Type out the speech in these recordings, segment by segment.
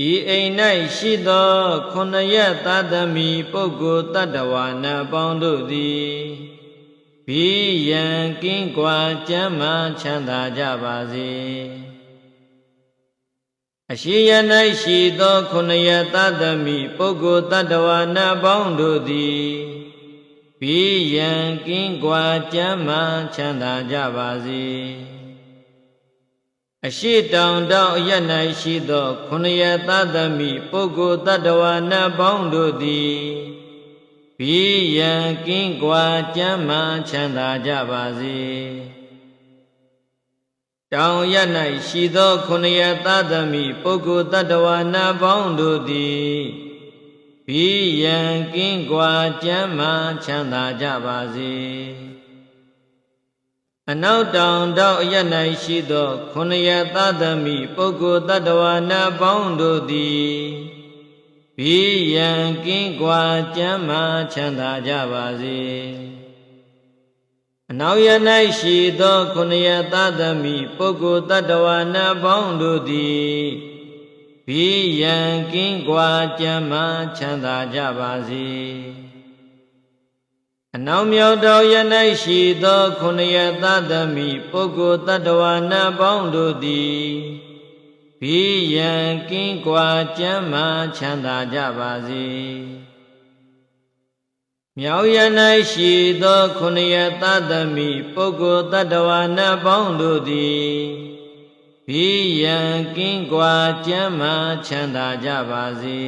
ဤအိမ်၌ရှိသောခုနှစ်ရက်သတ္တမီပုဂ္ဂိုလ်တ attva နာပေါင်းတို့သည်ဘိယံကင်းကွာကျမ်းမာချမ်းသာကြပါစေအရှိယ၌ရှိသောခုနှစ်ရက်သတ္တမီပုဂ္ဂိုလ်တ attva နာပေါင်းတို့သည်ဘိယံကင်းကွာကျမ်းမာချမ်းသာကြပါစေ အရှိတောင်တောင်အရ၌ရှိသောခုနှစ်ရသတ္တမိပုဂ္ဂိုလ်တ attva နတ်ပေါင်းတို့သည်ဘိယံကင်းကွာကျမ်းမာချမ်းသာကြပါစေတောင်ရ၌ရှိသောခုနှစ်ရသတ္တမိပုဂ္ဂိုလ်တ attva နတ်ပေါင်းတို့သည်ဘိယံကင်းကွာကျမ်းမာချမ်းသာကြပါစေ အနောက်တောင်တောင်အရ၌ရှိသောခုနှစ်ရသတ္တမိပုဂ္ဂိုလ်တ attva နာပေါင်းတို့သည်ဘိယံကင်းကွာကျမ်းမာချမ်းသာကြပါစေအနောက်ရ၌ရှိသောခုနှစ်ရသတ္တမိပုဂ္ဂိုလ်တ attva နာပေါင်းတို့သည်ဘိယံကင်းကွာကျမ်းမာချမ်းသာကြပါစေ အနောက်မြောက်တော်ရ၌ရှိသောခုနှစ်ရသတ္တမိပုဂ္ဂိုလ်တ attva နတ်ပေါင်းတို့သည်ဘိယံကင်းကွာကျမ်းမာချမ်းသာကြပါစေမြောက်ရ၌ရှိသောခုနှစ်ရသတ္တမိပုဂ္ဂိုလ်တ attva နတ်ပေါင်းတို့သည်ဘိယံကင်းကွာကျမ်းမာချမ်းသာကြပါစေ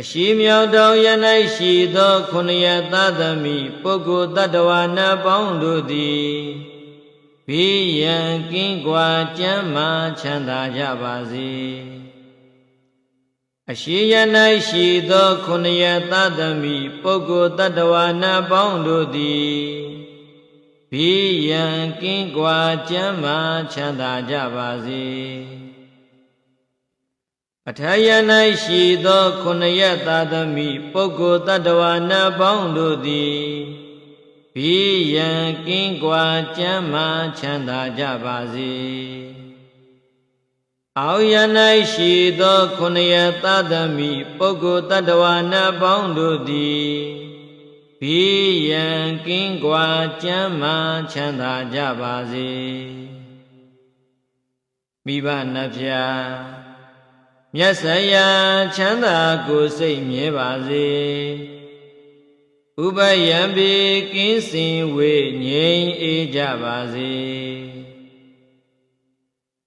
အရှိမြောက်တော်ရ၌ရှိသောခုနှစ်ရသတ္တမိပုဂ္ဂိုလ်တ attva နာပေါင်းတို့သည်ဘိယံကင်းကွာကျမ်းမာချမ်းသာကြပါစေအရှိယ၌ရှိသောခုနှစ်ရသတ္တမိပုဂ္ဂိုလ်တ attva နာပေါင်းတို့သည်ဘိယံကင်းကွာကျမ်းမာချမ်းသာကြပါစေ အထာယ၌ရှိသောခုနှစ်ရသာသမိပုဂ္ဂိုလ်တ attva နတ်ပေါင်းတို့သည်ဘိယံကင်းကွာကျမ်းမာချမ်းသာကြပါစေအောယ၌ရှိသောခုနှစ်ရသာသမိပုဂ္ဂိုလ်တ attva နတ်ပေါင်းတို့သည်ဘိယံကင်းကွာကျမ်းမာချမ်းသာကြပါစေမိဘနှဖျား မြတ်ဆရာချမ်းသာကိုစိတ်မြဲပါစေဥပယံပေကင်းစင်ဝေငြိမ်အေးကြပါစေ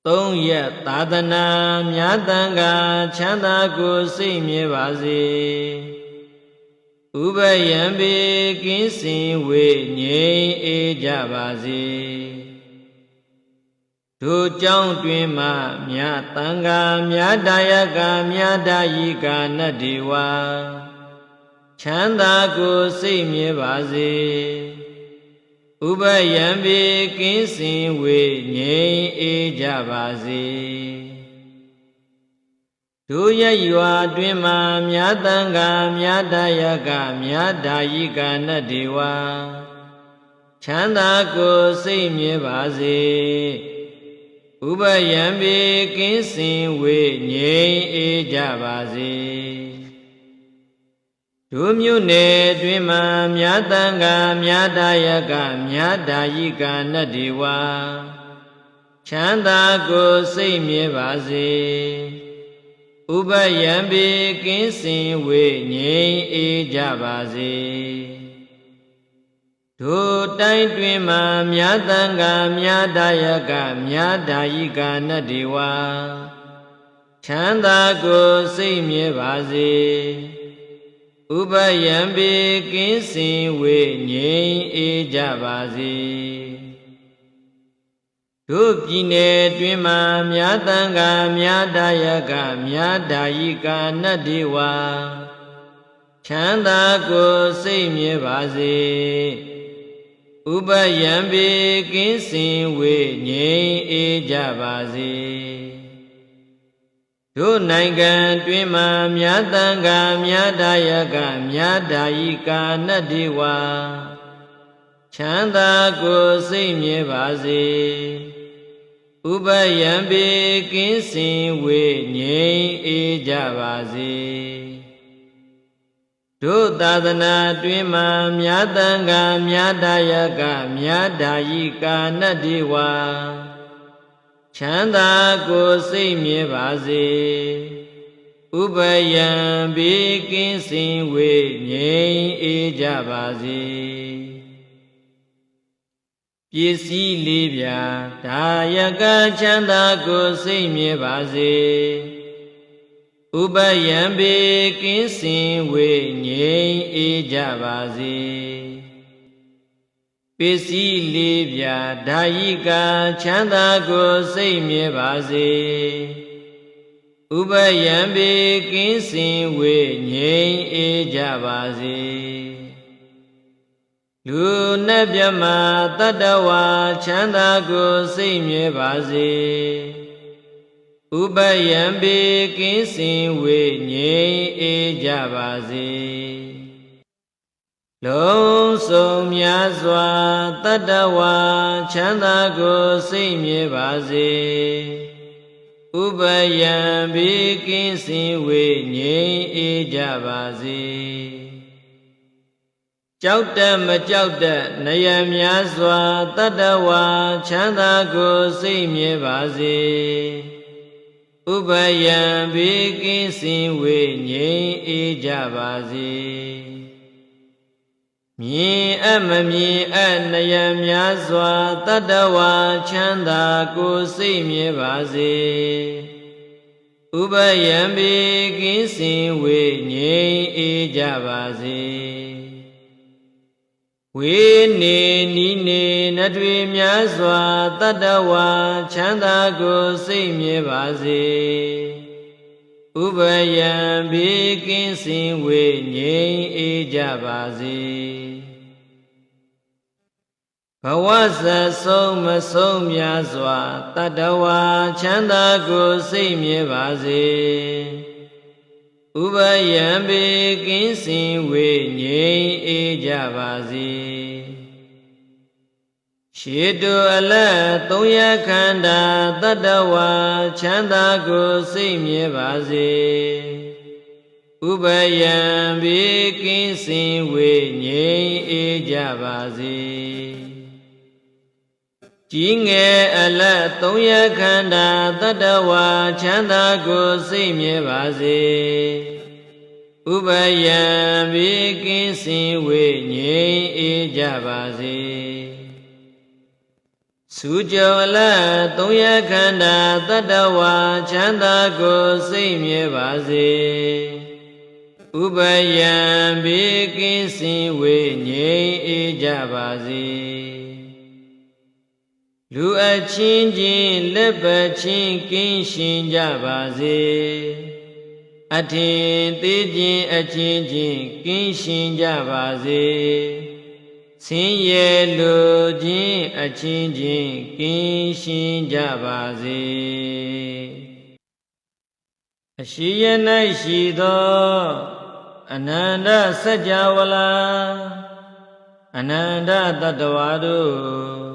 သုံးရက်သာသနာမြတ်တန်ခါချမ်းသာကိုစိတ်မြဲပါစေဥပယံပေကင်းစင်ဝေငြိမ်အေးကြပါစေ တို့ကြောင့်တွင်မှမြတ်တန်ဃာမြတ်တာယကမြတ်တာယိကာနတ္တိဝါချမ်းသာကိုစိတ်မြဲပါစေဥပယံပေကင်းစင်ဝေငြိမ်အေးကြပါစေတို့ရရွာတွင်မှမြတ်တန်ဃာမြတ်တာယကမြတ်တာယိကာနတ္တိဝါချမ်းသာကိုစိတ်မြဲပါစေ ဥပယံပေကင်းစင်ဝေငြိမ်အေးကြပါစေတို့မြို့နယ်တွင်မှမြတ်တန်ခါမြတ်တာယကမြတ်တာယိကာနတ္တိဝါချမ်းသာကိုစိတ်မြဲပါစေဥပယံပေကင်းစင်ဝေငြိမ်အေးကြပါစေ တို့တိုင်းတွင်မှမြတ်တန်ခါမြတ်တာယကမြတ်တာယိကာနတေဝါချမ်းသာကိုစိတ်မြဲပါစေဥပယံပေကင်းစင်ဝေငြိမ်အေးကြပါစေတို့ပြည်နယ်တွင်မှမြတ်တန်ခါမြတ်တာယကမြတ်တာယိကာနတေဝါချမ်းသာကိုစိတ်မြဲပါစေ ဥပယံပေကင်းစင်ဝေငြိမ်အေးကြပါစေတို့နိုင်ငံတွင်မှမြတ်တန်ခါမြတ်တာယကမြတ်တာယိကာနတ္တိဝါချမ်းသာကိုစိတ်မြဲပါစေဥဥပယံပေကင်းစင်ဝေငြိမ်အေးကြပါစေ တို့သာသနာတွင်မှမြတ်တန်ကမြတ်တယကမြတ်ဓာယိကာနတ္တိဝါချမ်းသာကိုစိတ်မြဲပါစေဥပယံဘေးကင်းစင်ဝေငြိမ်အေးကြပါစေပစ္စည်းလေးပြာဒါယကချမ်းသာကိုစိတ်မြဲပါစေ ဥပယံဘေကင်းစင်ဝေငြိမ်အေးကြပါစေပစ္စည်းလေးပြာဒါယိကချမ်းသာကိုစိတ်မြဲပါစေဥပယံဘေကင်းစင်ဝေငြိမ်အေးကြပါစေလူနဲ့မြမတတ္တဝါချမ်းသာကိုစိတ်မြဲပါစေ ဥပယံပေကင်းစင်ဝေငြိမ်အေးကြပါစေလုံးစုံများစွာတတ္တဝါချမ်းသာကိုစိတ်မြဲပါစေဥပယံဘေကင်းစင်ဝေငြိမ်အေးကြပါစေကြောက်တတ်မကြောက်တတ်နယများစွာတတ္တဝါချမ်းသာကိုစိတ်မြဲပါစေ ဥပယံဘေကင်းစင်ဝေငြိမ်အေးကြပါစေမြင်အမမြင်အနယများစွာတတ္တဝါချမ်းသာကိုစိတ်မြဲပါစေဥပယံဘေကင်းစင်ဝေငြိမ်အေးကြပါစေ ဝေနေနီးနေနတွေများစွာတတ္တဝါချမ်းသာကိုစိတ်မြဲပါစေဥပယံဘေကင်းစင်ဝေငြိမ်အေးကြပါစေဘဝဇဆုံးမဆုံးများစွာတတ္တဝါချမ်းသာကိုစိတ်မြဲပါစေ ဥပယံပေကင်းစင်ဝေငြိမ်အေးကြပါစေရှေတုအလတ်သုံးရခန္ဓာတတ္တဝါချမ်းသာကိုစိတ်မြဲပါစေဥပယံပေကင်းစင်ဝေငြိမ်အေးကြပါစေ ကြီးငယ်အလတ်သုံးရခန္ဓာတတ္တဝါချမ်းသာကိုစိတ်မြဲပါစေဥပယံဘေကင်းစင်ဝေငြိမ်အေးကြပါစေစုကြောအလတ်သုံးရခန္ဓာတတ္တဝါချမ်းသာကိုစိတ်မြဲပါစေဥပယံဘေကင်းစင်ဝေငြိမ်အေးကြပါစေ လူအချင်းချင်းလက်ပချင်းကင်းရှင်ကြပါစေအထင်သေးခြင်းအချင်းချင်းကင်းရှင်ကြပါစေဆင်းရဲလူချင်းအချင်းချင်းကင်းရှင်ကြပါစေအရှိယ၌ရှိသောအနန္တစัจ java လာအနန္တတတ္တဝါတို့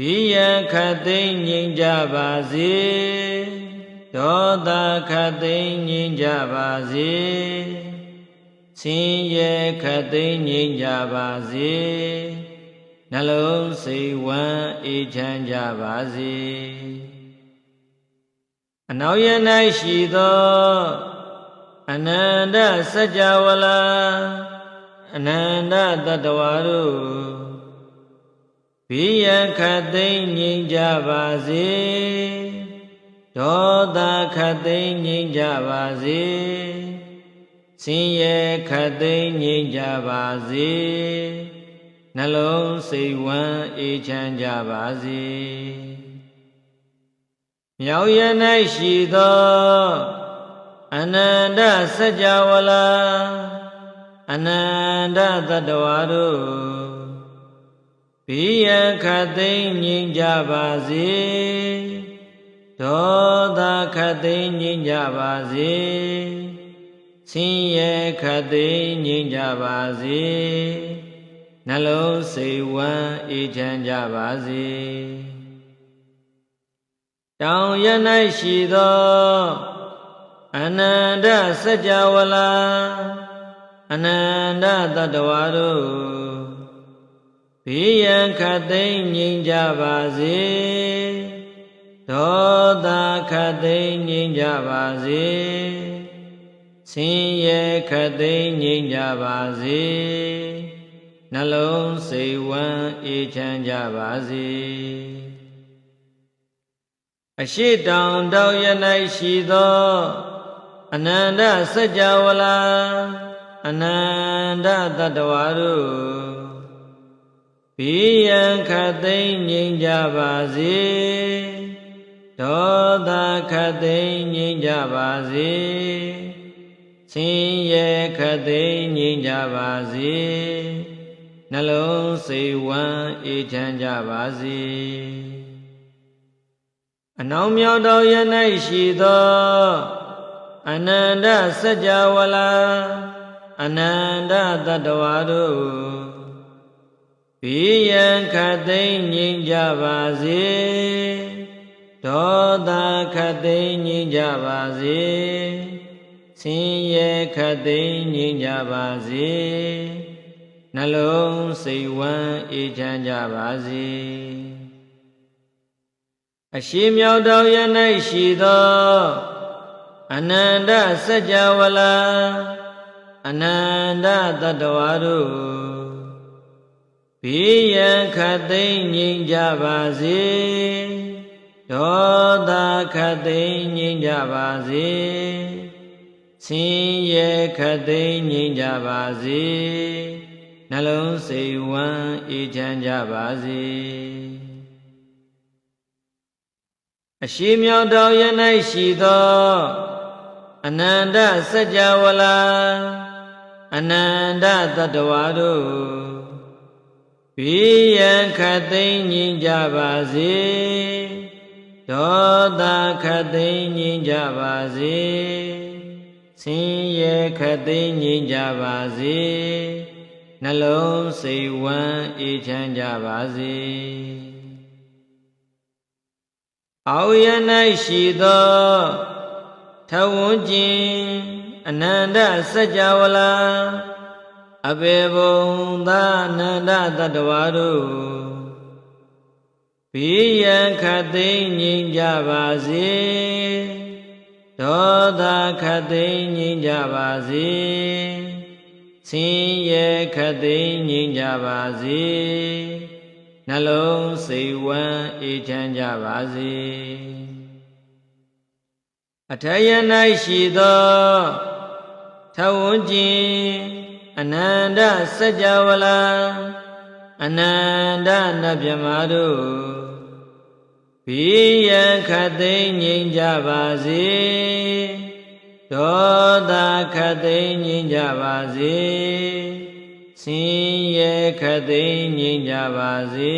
ဘိယခတ်သိမ့်ငြိမ်ကြပါစေဒေါသခတ်သိမ့်ငြိမ်ကြပါစေဆင်းရဲခတ်သိမ့်ငြိမ်ကြပါစေနှလုံးစိတ်ဝမ်းအေးချမ်းကြပါစေအနောက်ရ၌ရှိသောအနန္တစัจ java လာအနန္တတတ္တဝါတို့ ဘိယခတ်သိမ့်ငြိမ်ကြပါစေဒေါသခတ်သိမ့်ငြိမ်ကြပါစေဆင်းရဲခတ်သိမ့်ငြိမ်ကြပါစေနှလုံးစိတ်ဝမ်းအေးချမ်းကြပါစေမြောက်ရ၌ရှိသောအနန္တစัจ java လာအနန္တတတ္တဝါတို့ ဘိယခတ်သိမ့်ငြိမ်ကြပါစေဒေါသခတ်သိမ့်ငြိမ်ကြပါစေဆင်းရဲခတ်သိမ့်ငြိမ်ကြပါစေနှလုံးစိတ်ဝမ်းအေးချမ်းကြပါစေတောင်ရ၌ရှိသောအနန္တစัจ java လာအနန္တတတ္တဝါတို့ ဘေးရန်ခတ်သိမ်းငြိမ်းကြပါစေဒေါသခတ်သိမ်းငြိမ်းကြပါစေဆင်းရဲခတ်သိမ်းငြိမ်းကြပါစေနှလုံးစိတ်ဝမ်းအေးချမ်းကြပါစေအရှိတောင်တောက်ရ၌ရှိသောအနန္တစัจ java လာအနန္တတတ္တဝါတို့ ဘိယံခတ်သိမ်းငြိမ်းကြပါစေဒေါသခတ်သိမ်းငြိမ်းကြပါစေဆင်းရဲခတ်သိမ်းငြိမ်းကြပါစေနှလုံးစိတ်ဝမ်းအေးချမ်းကြပါစေအနောင်မြောက်တော်ရ၌ရှိသောအနန္တစัจ java လာအနန္တတတ္တဝါတို့ ဘိယံခတ်သိမ်းငြိမ်းကြပါစေဒေါသခတ်သိမ်းငြိမ်းကြပါစေဆင်းရဲခတ်သိမ်းငြိမ်းကြပါစေနှလုံးစိတ်ဝမ်းအေးချမ်းကြပါစေအရှိမြောက်တော်ရ၌ရှိသောအနန္တစัจ java လာအနန္တတတ္တဝါတို့ ဘေးရန်ခတ်သိမ်းငြိမ်းကြပါစေဒေါသခတ်သိမ်းငြိမ်းကြပါစေဆင်းရဲခတ်သိမ်းငြိမ်းကြပါစေနှလုံးစိတ်ဝမ်းအေးချမ်းကြပါစေအရှိမြောက်တော်ရ၌ရှိသောအနန္တစัจ java လာအနန္တတတ္တဝါတို့ ဘိယံခတ်သိမ်းငြိမ်းကြပါစေဒေါသခတ်သိမ်းငြိမ်းကြပါစေဆင်းရဲခတ်သိမ်းငြိမ်းကြပါစေနှလုံးစိတ်ဝမ်းအေးချမ်းကြပါစေအောယ၌ရှိသောထဝန်းကျင်အနန္တစัจ java လာ အဘေဘုံသာအနန္တတတ္တဝါတို့ဘိယံခတ်သိမ်းငြိမ်းကြပါစေဒေါသခတ်သိမ်းငြိမ်းကြပါစေဆင်းရဲခတ်သိမ်းငြိမ်းကြပါစေနှလုံးစိတ်ဝမ်းအေးချမ်းကြပါစေအထယ၌ရှိသောထဝန်းကျင် အနန္တစัจ java လာအနန္တနတ်မြမတို့ဘိယံခတ်သိမ်းငြိမ်းကြပါစေဒေါသခတ်သိမ်းငြိမ်းကြပါစေဆင်းရဲခတ်သိမ်းငြိမ်းကြပါစေ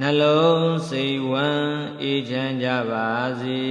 နှလုံးစိတ်ဝမ်းအေးချမ်းကြပါစေ